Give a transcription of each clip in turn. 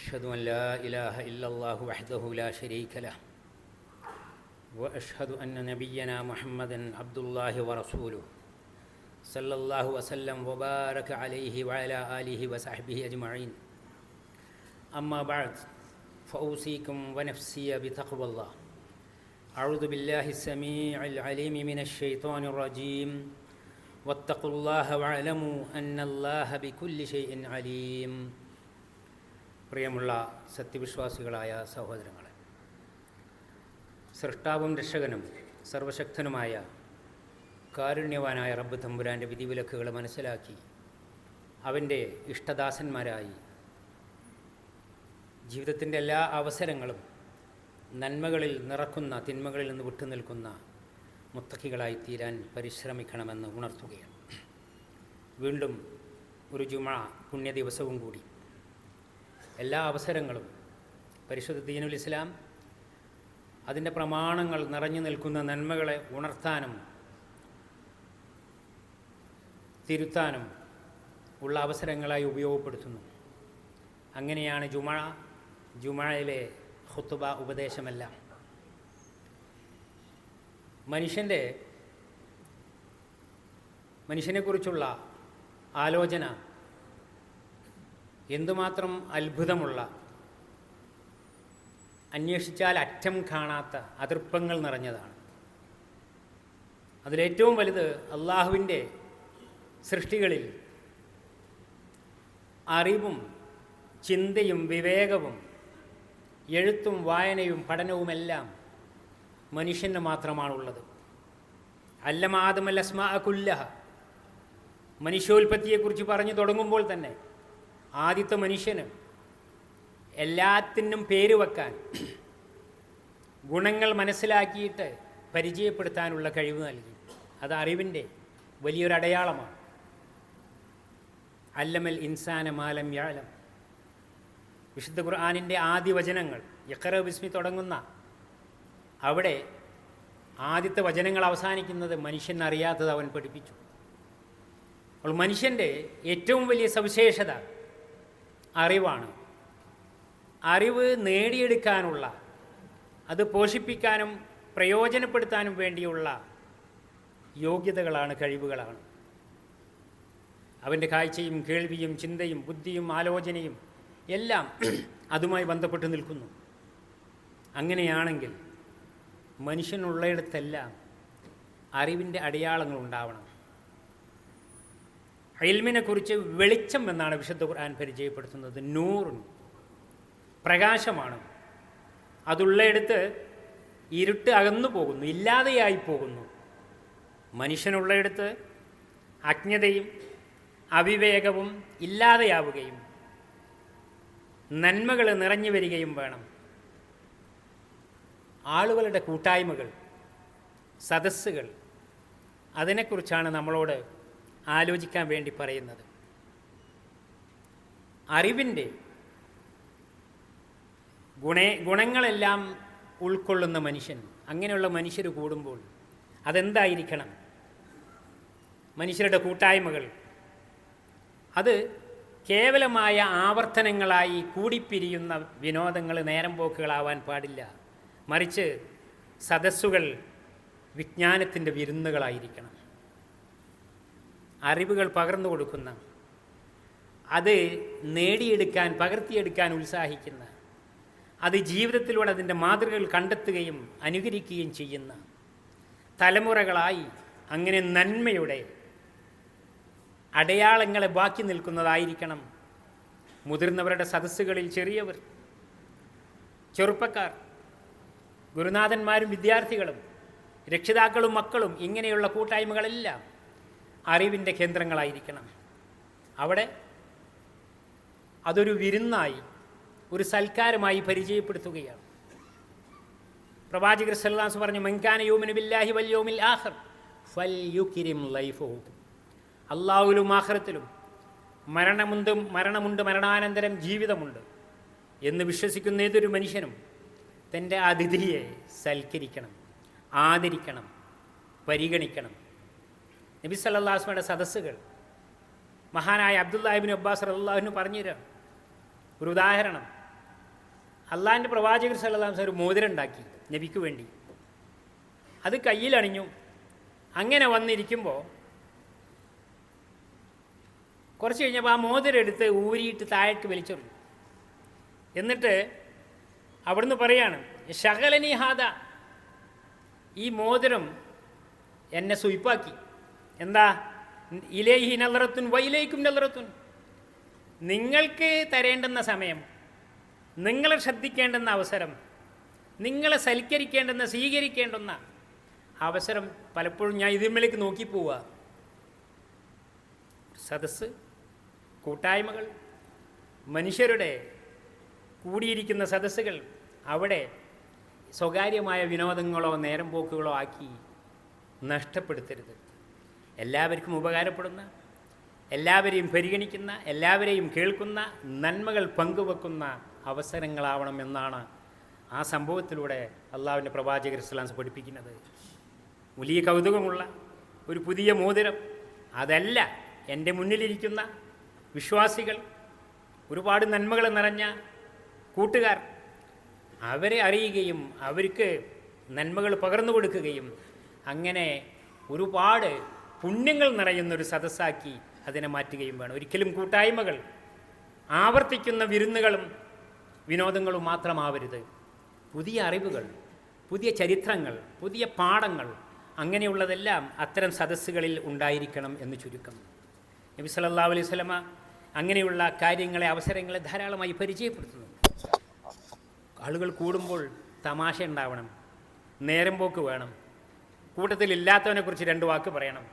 أشهد أن لا إله إلا الله وحده لا شريك له وأشهد أن نبينا محمدا عبد الله ورسوله صلى الله وسلم وبارك عليه وعلى آله وصحبه أجمعين. أما بعد فأوصيكم ونفسي بتقوى الله. أعوذ بالله السميع العليم من الشيطان الرجيم. واتقوا الله واعلموا أن الله بكل شيء عليم. പ്രിയമുള്ള സത്യവിശ്വാസികളായ സഹോദരങ്ങളെ സൃഷ്ടാവും രക്ഷകനും സർവശക്തനുമായ കാരുണ്യവാനായ റബ്ബ് തമ്പുരാന്റെ വിധിവിലക്കുകൾ മനസ്സിലാക്കി അവന്റെ ഇഷ്ടദാസന്മാരായി ജീവിതത്തിന്റെ എല്ലാ അവസരങ്ങളും നന്മകളിൽ നിറക്കുന്ന തിന്മകളിൽ നിന്ന് വിട്ടുനിൽക്കുന്ന മുത്തക്കികളായി തീരാൻ പരിശ്രമിക്കണമെന്ന് ഉണർത്തുകയാണ്. വീണ്ടും ഒരു ജുമ പുണ്യദിവസവും കൂടി. എല്ലാ അവസരങ്ങളും. പരിശുദ്ധ ദീനുൽ ഇസ്ലാം അതിന്റെ പ്രമാണങ്ങൾ നിറഞ്ഞു നിൽക്കുന്ന നന്മകളെ ഉണർത്താനും തിരുത്താനും ഉള്ള അവസരങ്ങളായി ഉപയോഗപ്പെടുത്തുന്നു. അങ്ങനെയാണ് ജുമ ജുമയിലെ ഹുത്തുബ ഉപദേശമെല്ലാം. മനുഷ്യന്റെ മനുഷ്യനെക്കുറിച്ചുള്ള ആലോചന എന്തുമാത്രം അത്ഭുതമുള്ള അന്വേഷിച്ചാൽ അറ്റം കാണാത്ത അതിർപ്പങ്ങൾ നിറഞ്ഞതാണ്. അതിലേറ്റവും വലുത് അള്ളാഹുവിന്റെ സൃഷ്ടികളിൽ അറിവും ചിന്തയും വിവേകവും എഴുത്തും വായനയും പഠനവുമെല്ലാം മനുഷ്യന് മാത്രമാണുള്ളത്. അല്ലമാദമൽ അസ്മാ കുല്ലഹ. മനുഷ്യോൽപ്പത്തിയെക്കുറിച്ച് പറഞ്ഞു തുടങ്ങുമ്പോൾ തന്നെ ആദ്യത്തെ മനുഷ്യന് എല്ലാത്തിനും പേര് വെക്കാൻ ഗുണങ്ങൾ മനസ്സിലാക്കിയിട്ട് പരിചയപ്പെടുത്താനുള്ള കഴിവ് നൽകി. അത് അറിവിന്റെ വലിയൊരു അടയാളമാണ്. അല്ലമൽ ഇൻസാന മാലം യാലം. വിശുദ്ധ ഖുർആാനിന്റെ ആദ്യ വചനങ്ങൾ യക്കറ ബിസ്മി തുടങ്ങുന്ന അവിടെ ആദ്യത്തെ വചനങ്ങൾ അവസാനിക്കുന്നത് മനുഷ്യൻ അറിയാത്തത് അവൻ പഠിപ്പിച്ചു. അപ്പോൾ മനുഷ്യന്റെ ഏറ്റവും വലിയ സവിശേഷത അറിവാണ്. അറിവ് നേടിയെടുക്കാനുള്ള അത് പോഷിപ്പിക്കാനും പ്രയോജനപ്പെടുത്താനും വേണ്ടിയുള്ള യോഗ്യതകളാണ് കഴിവുകളാണ്. അവന്റെ കാഴ്ചയും കേൾവിയും ചിന്തയും ബുദ്ധിയും ആലോചനയും എല്ലാം അതുമായി ബന്ധപ്പെട്ട് നിൽക്കുന്നു. അങ്ങനെയാണെങ്കിൽ മനുഷ്യനുള്ളയിടത്തെല്ലാം അറിവിന്റെ അടയാളങ്ങൾ ഉണ്ടാവണം. അയൽമിനെക്കുറിച്ച് വെളിച്ചം എന്നാണ് വിശുദ്ധ ഖുർആൻ പരിചയപ്പെടുത്തുന്നത്. നൂറും പ്രകാശമാണ്. അതുള്ളയിടത്ത് ഇരുട്ട് അകന്നു പോകുന്നു ഇല്ലാതെയായി പോകുന്നു. മനുഷ്യനുള്ളയിടത്ത് അജ്ഞതയും അവിവേകവും ഇല്ലാതെയാവുകയും നന്മകൾ നിറഞ്ഞു വരികയും വേണം. ആളുകളുടെ കൂട്ടായ്മകൾ സദസ്സുകൾ അതിനെക്കുറിച്ചാണ് നമ്മളോട് ആലോചിക്കാൻ വേണ്ടി പറയുന്നത്. അറിവിന്റെ ഗുണേ ഗുണങ്ങളെല്ലാം ഉൾക്കൊള്ളുന്ന മനുഷ്യൻ അങ്ങനെയുള്ള മനുഷ്യർ കൂടുമ്പോൾ അതെന്തായിരിക്കണം? മനുഷ്യരുടെ കൂട്ടായ്മകൾ. അത് കേവലമായ ആവർത്തനങ്ങളായി കൂടിപ്പിരിയുന്ന വിനോദങ്ങൾ നേരം പോക്കുകളാവാൻ പാടില്ല. മറിച്ച് സദസ്സുകൾ വിജ്ഞാനത്തിന്റെ വിരുന്നുകളായിരിക്കണം. അറിവുകൾ പകർന്നു കൊടുക്കുന്ന അത് നേടിയെടുക്കാൻ പകർത്തിയെടുക്കാൻ ഉത്സാഹിക്കുന്ന അത് ജീവിതത്തിലൂടെ അതിന്റെ മാതൃകകൾ കണ്ടെത്തുകയും അനുകരിക്കുകയും ചെയ്യുന്ന തലമുറകളായി അങ്ങനെ നന്മയുടെ അടയാളങ്ങളെ ബാക്കി നിൽക്കുന്നതായിരിക്കണം മുതിർന്നവരുടെ സദസ്സുകളിൽ ചെറിയവർ ചെറുപ്പക്കാർ ഗുരുനാഥന്മാരും വിദ്യാർത്ഥികളും രക്ഷിതാക്കളും മക്കളും ഇങ്ങനെയുള്ള കൂട്ടായ്മകളെല്ലാം അറിവിന്റെ കേന്ദ്രങ്ങളായിരിക്കണം. അവിടെ അതൊരു വിരുന്നായി ഒരു സൽക്കാരമായി പരിചയപ്പെടുത്തുകയാണ്. പ്രവാചകർ സല്ലാസ് പറഞ്ഞു മൻകാന യോമിന് ബില്ലാഹി വല്യോമിൽ ആഹർ ഫൽ യുക്കിരിം ലൈഫോ അള്ളാഹുലും ആഹ്റത്തിലും മരണമുണ്ട് മരണമുണ്ട് മരണാനന്തരം ജീവിതമുണ്ട് എന്ന് വിശ്വസിക്കുന്ന ഏതൊരു മനുഷ്യനും തന്റെ അതിഥിയെ സൽക്കരിക്കണം ആദരിക്കണം പരിഗണിക്കണം. നബി സല്ലാസ്മയുടെ സദസ്സുകൾ. മഹാനായ അബ്ദുല്ലാഹിബിൻ അബ്ബാസ് അള്ളാഹുവിന് പറഞ്ഞു തരാം ഒരു ഉദാഹരണം. അള്ളാഹിന്റെ പ്രവാചകർ സല്ലാസ് ഒരു മോതിരം ഉണ്ടാക്കി നബിക്ക് വേണ്ടി. അത് കയ്യിലണിഞ്ഞു അങ്ങനെ വന്നിരിക്കുമ്പോൾ കുറച്ച് കഴിഞ്ഞപ്പോൾ ആ മോതിരം എടുത്ത് ഊരിയിട്ട് താഴേക്ക് വലിച്ചെറിഞ്ഞു. എന്നിട്ട് അവിടുന്ന് പറയാണ് ശകലനി ഹാദ. ഈ മോതിരം എന്നെ സുയിപ്പാക്കി എന്താ? ഇലേഹി നലറത്തുൻ വൈലേക്കും നലറത്തുൻ നിങ്ങൾക്ക് തരേണ്ടുന്ന സമയം നിങ്ങളെ ശ്രദ്ധിക്കേണ്ടുന്ന അവസരം നിങ്ങളെ സൽക്കരിക്കേണ്ടുന്ന സ്വീകരിക്കേണ്ടുന്ന അവസരം പലപ്പോഴും ഞാൻ ഇതിന്മേലേക്ക് നോക്കി പോവുക. സദസ്സ് കൂട്ടായ്മകൾ മനുഷ്യരുടെ കൂടിയിരിക്കുന്ന സദസ്സുകൾ അവിടെ സ്വകാര്യമായ വിനോദങ്ങളോ നേരം പോക്കുകളോ ആക്കി നഷ്ടപ്പെടുത്തരുത്. എല്ലാവർക്കും ഉപകാരപ്പെടുന്ന എല്ലാവരെയും പരിഗണിക്കുന്ന എല്ലാവരെയും കേൾക്കുന്ന നന്മകൾ പങ്കുവെക്കുന്ന അവസരങ്ങളാവണം എന്നാണ് ആ സംഭവത്തിലൂടെ അള്ളാഹുവിന്റെ പ്രവാചകർ ഇസ്ലാംസ് പഠിപ്പിക്കുന്നത്. വലിയ കൗതുകമുള്ള ഒരു പുതിയ മോതിരം. അതല്ല എന്റെ മുന്നിലിരിക്കുന്ന വിശ്വാസികൾ ഒരുപാട് നന്മകൾ നിറഞ്ഞ കൂട്ടുകാർ അവരെ അറിയുകയും അവർക്ക് നന്മകൾ പകർന്നു കൊടുക്കുകയും അങ്ങനെ ഒരുപാട് പുണ്യങ്ങൾ നിറയുന്നൊരു സദസ്സാക്കി അതിനെ മാറ്റുകയും വേണം. ഒരിക്കലും കൂട്ടായ്മകൾ ആവർത്തിക്കുന്ന വിരുന്നുകളും വിനോദങ്ങളും മാത്രമാവരുത്. പുതിയ അറിവുകൾ പുതിയ ചരിത്രങ്ങൾ പുതിയ പാഠങ്ങൾ അങ്ങനെയുള്ളതെല്ലാം അത്തരം സദസ്സുകളിൽ ഉണ്ടായിരിക്കണം എന്ന് ചുരുക്കം. നബി സല്ലാ അലൈഹി സ്വലമ അങ്ങനെയുള്ള കാര്യങ്ങളെ അവസരങ്ങളെ ധാരാളമായി പരിചയപ്പെടുത്തുന്നു. ആളുകൾ കൂടുമ്പോൾ തമാശ ഉണ്ടാവണം നേരം പോക്ക് വേണം കൂട്ടത്തിലില്ലാത്തവനെക്കുറിച്ച് കുറിച്ച് രണ്ട് വാക്ക് പറയണം.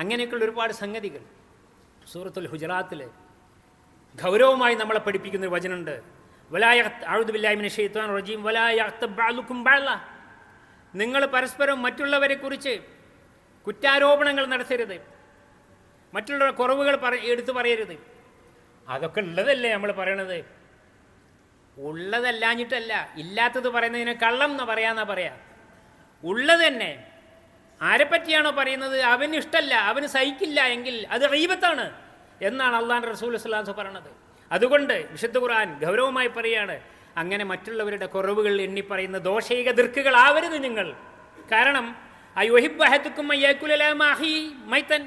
അങ്ങനെയൊക്കെയുള്ള ഒരുപാട് സംഗതികൾ. സൂറത്തുൽ ഹുജറാത്തിൽ ഗൗരവമായി നമ്മളെ പഠിപ്പിക്കുന്ന ഒരു വചനമുണ്ട്. റജീം. നിങ്ങൾ പരസ്പരം മറ്റുള്ളവരെ കുറിച്ച് കുറ്റാരോപണങ്ങൾ നടത്തരുത്. മറ്റുള്ളവരുടെ കുറവുകൾ പറ എടുത്തു പറയരുത്. അതൊക്കെ ഉള്ളതല്ലേ നമ്മൾ പറയണത്? ഉള്ളതല്ലാഞ്ഞിട്ടല്ല. ഇല്ലാത്തത് പറയുന്നതിന് കള്ളം എന്ന് പറയാന്നാ പറയാ. ഉള്ളത് തന്നെ. ആരെപ്പറ്റിയാണോ പറയുന്നത്? അവന് ഇഷ്ടമല്ല അവന് സഹിക്കില്ല എങ്കിൽ അത് റീബത്താണ് എന്നാണ് അള്ളാൻ റസൂൽ ഇസ്ലാംസ് പറയണത് അതുകൊണ്ട് വിശുദ്ധ ഖുർആൻ ഗൗരവമായി പറയാണ് അങ്ങനെ മറ്റുള്ളവരുടെ കുറവുകൾ എണ്ണി പറയുന്ന ദോഷൈക ദീർഘകളാവരുത് നിങ്ങൾ. കാരണം മൈത്തൻ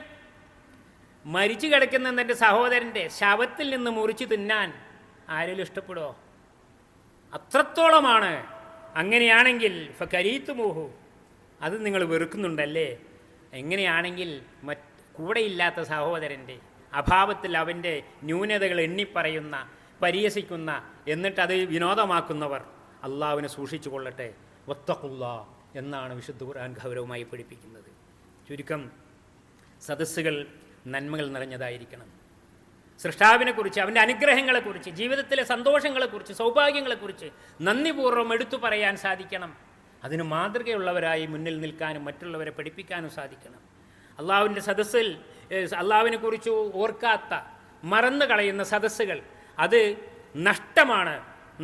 മരിച്ചു കിടക്കുന്ന എന്റെ സഹോദരന്റെ ശവത്തിൽ നിന്ന് മുറിച്ചു തിന്നാൻ ആരെങ്കിലും ഇഷ്ടപ്പെടുമോ അത്രത്തോളമാണ്. അങ്ങനെയാണെങ്കിൽ കരീത്തുമോഹു അത് നിങ്ങൾ വെറുക്കുന്നുണ്ടല്ലേ? എങ്ങനെയാണെങ്കിൽ മറ്റ് കൂടെയില്ലാത്ത സഹോദരന്റെ അഭാവത്തിൽ അവന്റെ ന്യൂനതകൾ എണ്ണിപ്പറയുന്ന പരിഹസിക്കുന്ന എന്നിട്ടത് വിനോദമാക്കുന്നവർ അള്ളാവിനെ സൂക്ഷിച്ചു കൊള്ളട്ടെ. ഒത്തക്കുള്ള എന്നാണ് വിശുദ്ധ ഖുർആൻ ഗൗരവമായി പഠിപ്പിക്കുന്നത്. ചുരുക്കം സദസ്സുകൾ നന്മകൾ നിറഞ്ഞതായിരിക്കണം. സൃഷ്ടാവിനെക്കുറിച്ച് അവന്റെ അനുഗ്രഹങ്ങളെക്കുറിച്ച് ജീവിതത്തിലെ സന്തോഷങ്ങളെക്കുറിച്ച് സൗഭാഗ്യങ്ങളെക്കുറിച്ച് നന്ദിപൂർവം എടുത്തു പറയാൻ സാധിക്കണം. അതിന് മാതൃകയുള്ളവരായി മുന്നിൽ നിൽക്കാനും മറ്റുള്ളവരെ പഠിപ്പിക്കാനും സാധിക്കണം. അള്ളാഹുവിന്റെ സദസ്സിൽ അള്ളാഹുവിനെ കുറിച്ച് ഓർക്കാത്ത മറന്നു കളയുന്ന സദസ്സുകൾ അത് നഷ്ടമാണ്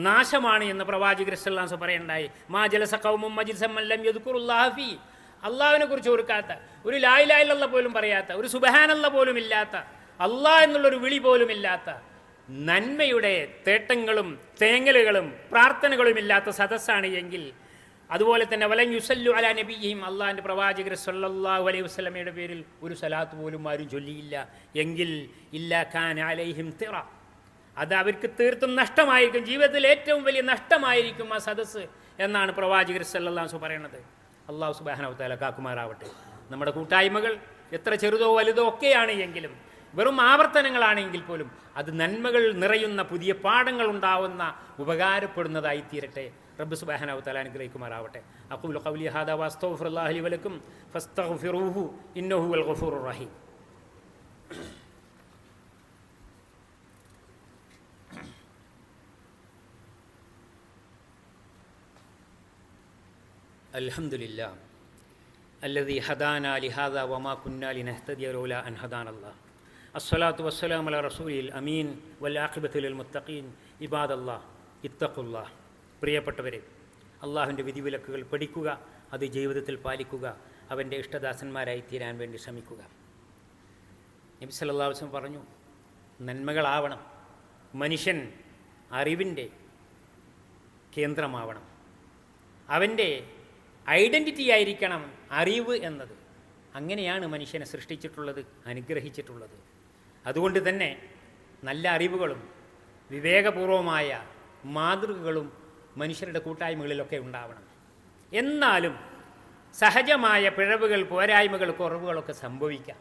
നാശമാണ് എന്ന് പ്രവാചകർ സല്ലാസ് പറയണ്ടായി. മാ ജലസഖവും മജിൽസമ്മല്ലം യദുക്കുറുല്ലാഹി അള്ളാഹുവിനെ കുറിച്ച് ഓർക്കാത്ത ഒരു ലായിലായിലുള്ള പോലും പറയാത്ത ഒരു സുബഹാനല്ല പോലും ഇല്ലാത്ത അള്ളാഹ് എന്നുള്ളൊരു വിളി പോലും ഇല്ലാത്ത നന്മയുടെ തേട്ടങ്ങളും തേങ്ങലുകളും പ്രാർത്ഥനകളും ഇല്ലാത്ത സദസ്സാണ് എങ്കിൽ അതുപോലെ തന്നെ വലൻ യുസല്ലു അല നബിയും അള്ളാഹിന്റെ പ്രവാചകർ സല്ലാഹു അലൈഹി വസ്ലമയുടെ പേരിൽ ഒരു സലാത്ത് പോലും ആരും ചൊല്ലിയില്ല. എങ്കിൽ ഇല്ല ഖാൻ അലൈഹിം തിറ. അത് അവർക്ക് തീർത്തും നഷ്ടമായിരിക്കും. ജീവിതത്തിൽ ഏറ്റവും വലിയ നഷ്ടമായിരിക്കും ആ സദസ്സ് എന്നാണ് പ്രവാചകർ സല്ലാസു പറയണത്. അള്ളാഹു സുബാനവത്താല കാക്കുമാറാവട്ടെ. നമ്മുടെ കൂട്ടായ്മകൾ എത്ര ചെറുതോ വലുതോ ഒക്കെയാണ് എങ്കിലും വെറും ആവർത്തനങ്ങളാണെങ്കിൽ പോലും അത് നന്മകൾ നിറയുന്ന പുതിയ പാഠങ്ങൾ ഉണ്ടാവുന്ന ഉപകാരപ്പെടുന്നതായി തീരട്ടെ. റബ്ബ് സുബാഹന തല أقول قولي هذا وأستغفر الله لي ولكم فاستغفروه إنه هو الغفور الرحيم. الحمد لله الذي هدانا لهذا وما كنا لنهتدي لولا أن هدانا الله. الصلاة والسلام على رسول الأمين والعاقبة للمتقين. عباد الله اتقوا الله. പ്രിയപ്പെട്ടവരെ അള്ളാഹുവിന്റെ വിധിവിലക്കുകൾ പഠിക്കുക അത് ജീവിതത്തിൽ പാലിക്കുക അവന്റെ ഇഷ്ടദാസന്മാരായി തീരാൻ വേണ്ടി ശ്രമിക്കുക. നബി സല്ലാസ്ലം പറഞ്ഞു നന്മകളാവണം മനുഷ്യൻ അറിവിന്റെ കേന്ദ്രമാവണം അവന്റെ ഐഡന്റിറ്റി ആയിരിക്കണം അറിവ് എന്നത്. അങ്ങനെയാണ് മനുഷ്യനെ സൃഷ്ടിച്ചിട്ടുള്ളത് അനുഗ്രഹിച്ചിട്ടുള്ളത്. അതുകൊണ്ട് തന്നെ നല്ല അറിവുകളും വിവേകപൂർവമായ മാതൃകകളും മനുഷ്യരുടെ കൂട്ടായ്മകളിലൊക്കെ ഉണ്ടാവണം. എന്നാലും സഹജമായ പിഴവുകൾ പോരായ്മകൾ കുറവുകളൊക്കെ സംഭവിക്കാം.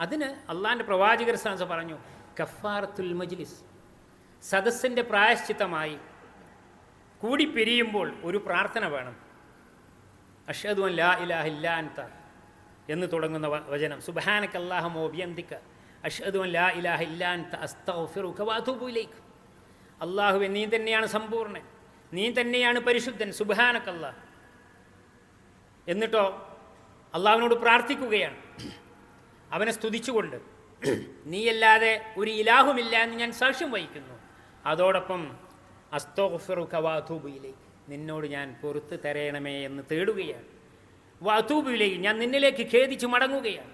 അതിന് അള്ളാന്റെ പ്രവാചകർ സാൻസ് പറഞ്ഞു കഫാറത്തുൽ മജ്ലിസ്. സദസ്സിന്റെ പ്രായശ്ചിത്തമായി കൂടി പിരിയുമ്പോൾ ഒരു പ്രാർത്ഥന വേണം. അഷദ് ലാ ഇലാഹ ഇല്ലാ അൻത എന്ന് തുടങ്ങുന്ന വചനം. സുബാനക്ക് വബിയംദിക അഷ്ഹദു അൻ ലാ ഇലാഹ ഇല്ലാ അൻത അസ്തഗ്ഫിറുക അല്ലാഹുവേ നീ തന്നെയാണ് സമ്പൂർണൻ. നീ തന്നെയാണ് പരിശുദ്ധൻ. സുബാനക്കല്ല എന്നിട്ടോ അള്ളാഹുവിനോട് പ്രാർത്ഥിക്കുകയാണ്. അവനെ സ്തുതിച്ചുകൊണ്ട് നീയല്ലാതെ ഒരു ഇലാഹുമില്ല എന്ന് ഞാൻ സാക്ഷ്യം വഹിക്കുന്നു. അതോടൊപ്പം അസ്തോഫറു കവാധൂബിയിലെ നിന്നോട് ഞാൻ പൊറത്ത് തരയണമേ എന്ന് തേടുകയാണ്. വാതൂബിയിലേക്ക് ഞാൻ നിന്നിലേക്ക് ഖേദിച്ചു മടങ്ങുകയാണ്.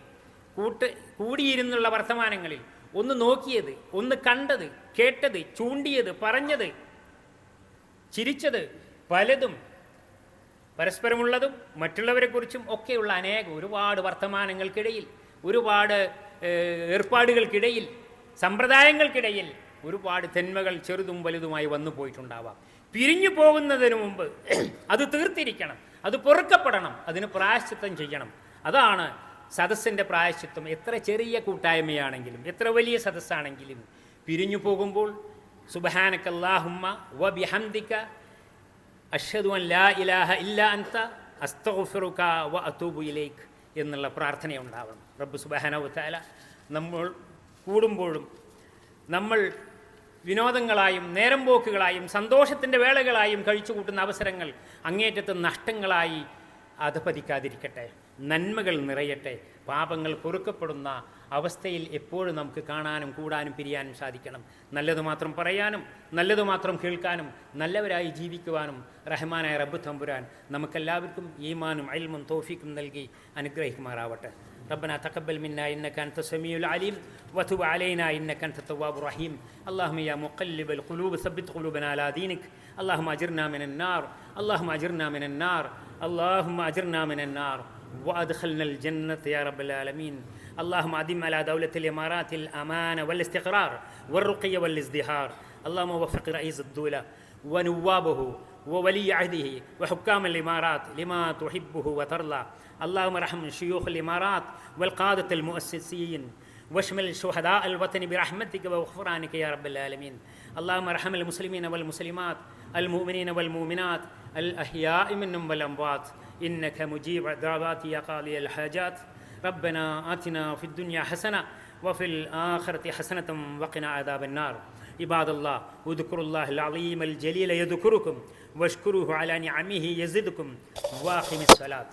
കൂട്ട് കൂടിയിരുന്നുള്ള വർത്തമാനങ്ങളിൽ ഒന്ന് നോക്കിയത് ഒന്ന് കണ്ടത് കേട്ടത് ചൂണ്ടിയത് പറഞ്ഞത് ചിരിച്ചത് പലതും പരസ്പരമുള്ളതും മറ്റുള്ളവരെക്കുറിച്ചും ഒക്കെയുള്ള അനേകം ഒരുപാട് വർത്തമാനങ്ങൾക്കിടയിൽ ഒരുപാട് ഏർപ്പാടുകൾക്കിടയിൽ സമ്പ്രദായങ്ങൾക്കിടയിൽ ഒരുപാട് തെന്മകൾ ചെറുതും വലുതുമായി വന്നു പോയിട്ടുണ്ടാവാം. പിരിഞ്ഞു പോകുന്നതിന് മുമ്പ് അത് തീർത്തിരിക്കണം അത് പൊറുക്കപ്പെടണം അതിന് പ്രായശ്ചിത്തം ചെയ്യണം. അതാണ് സദസ്സിന്റെ പ്രായശിത്വം എത്ര ചെറിയ കൂട്ടായ്മയാണെങ്കിലും എത്ര വലിയ സദസ്സാണെങ്കിലും പിരിഞ്ഞു പോകുമ്പോൾ സുബഹാനക്കല്ലാഹുമ്മ വ ബിഹന്തിക്ക അഷ്ഹദു അൻ ലാ ഇലാഹ ഇല്ല അൻത അസ്തഗ്ഫിറുക വ അതൂബു ഇലേക്ക് എന്നുള്ള പ്രാർത്ഥനയുണ്ടാവണം റബ്ബ് സുബ്ഹാനഹു വതആല നമ്മൾ കൂടുമ്പോഴും നമ്മൾ വിനോദങ്ങളായും നേരം പോക്കുകളായും സന്തോഷത്തിന്റെ വേളകളായും കഴിച്ചു കൂട്ടുന്ന അവസരങ്ങൾ അങ്ങേറ്റത്തെ നഷ്ടങ്ങളായി അധപതിക്കാതിരിക്കട്ടെ നന്മകൾ നിറയട്ടെ. പാപങ്ങൾ പൊറുക്കപ്പെടുന്ന അവസ്ഥയിൽ എപ്പോഴും നമുക്ക് കാണാനും കൂടാനും പിരിയാനും സാധിക്കണം. നല്ലത് മാത്രം പറയാനും നല്ലത് മാത്രം കേൾക്കാനും നല്ലവരായി ജീവിക്കുവാനും റഹ്മാനായ റബ്ബ് തമ്പുരാൻ നമുക്കെല്ലാവർക്കും ഈമാനും അൽമും തോഫിക്കും നൽകി അനുഗ്രഹിക്കുമാറാവട്ടെ. ربنا تقبل منا إنك أنت السميع العليم وتب علينا إنك أنت التواب الرحيم. اللهم يا مقلب القلوب ثبت قلوبنا على دينك. اللهم أجرنا من النار. اللهم أجرنا من النار. اللهم أجرنا من النار. وأدخلنا الجنة يا رب العالمين. اللهم أدم على دولة الإمارات الأمان والاستقرار والرقي والازدهار. اللهم وفق رئيس الدولة ونوابه وولي عهده وحكام الإمارات لما تحبه وترضى. اللهم ارحم شيوخ الامارات والقادة المؤسسين واشمل شهداء الوطن برحمتك وغفرانك يا رب العالمين. اللهم ارحم المسلمين والمسلمات المؤمنين والمؤمنات الأحياء منهم والأموات. إنك مجيب دعوات يا قاضي الحاجات. ربنا آتنا في الدنيا حسنة وفي الآخرة حسنة وقنا عذاب النار. عباد الله اذكروا الله العظيم الجليل يذكركم واشكروه على نعمه يزدكم. وأقم الصلاة.